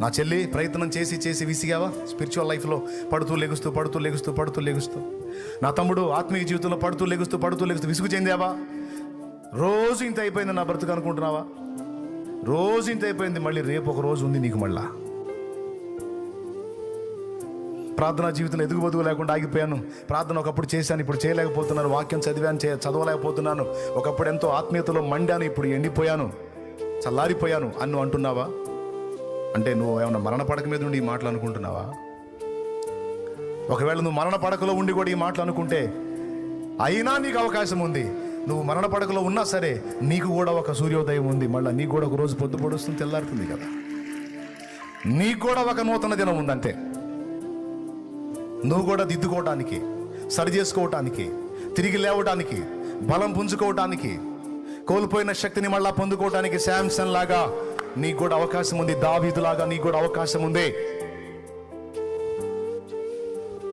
నా చెల్లి ప్రయత్నం చేసి చేసి విసిగావా? స్పిరిచువల్ లైఫ్లో పడుతూ లెగుస్తూ పడుతూ లెగుస్తూ పడుతూ లెగుస్తూ. నా తమ్ముడు ఆత్మీయ జీవితంలో పడుతూ లెగుస్తూ పడుతూ లెగుస్తూ విసుగు చెందావా? రోజు ఇంత అయిపోయింది నా బ్రతుకు అనుకుంటున్నావా? రోజు ఇంత అయిపోయింది మళ్ళీ రేపు ఒక రోజు ఉంది నీకు మళ్ళా. ప్రార్థనా జీవితంలో ఎదుగు బదుగు లేకుండా ఆగిపోయాను. ప్రార్థన ఒకప్పుడు చేశాను ఇప్పుడు చేయలేకపోతున్నాను. వాక్యం చదివాను చే చదవలేకపోతున్నాను. ఒకప్పుడు ఎంతో ఆత్మీయతలో మండాను ఇప్పుడు ఎండిపోయాను. చల్లారిపోయాను. అన్ను అంటున్నావా? అంటే నువ్వు ఏమైనా మరణ పడక మీద ఉండి ఈ మాటలు అనుకుంటున్నావా? ఒకవేళ నువ్వు మరణ పడకలో ఉండి కూడా ఈ మాటలు అనుకుంటే అయినా నీకు అవకాశం ఉంది. నువ్వు మరణ పడకలో ఉన్నా సరే నీకు కూడా ఒక సూర్యోదయం ఉంది. మళ్ళీ నీకు కూడా ఒక రోజు పొద్దు పొడుస్తుంది తెల్లారుతుంది కదా. నీకు కూడా ఒక నూతన దినం ఉందంటే నువ్వు కూడా దిద్దుకోవటానికి సరి చేసుకోవటానికి తిరిగి లేవటానికి బలం పుంజుకోవటానికి కోల్పోయిన శక్తిని మళ్ళా పొందుకోవటానికి శాంసన్ లాగా నీకు కూడా అవకాశం ఉంది. దావీదులాగా నీకు కూడా అవకాశం ఉంది.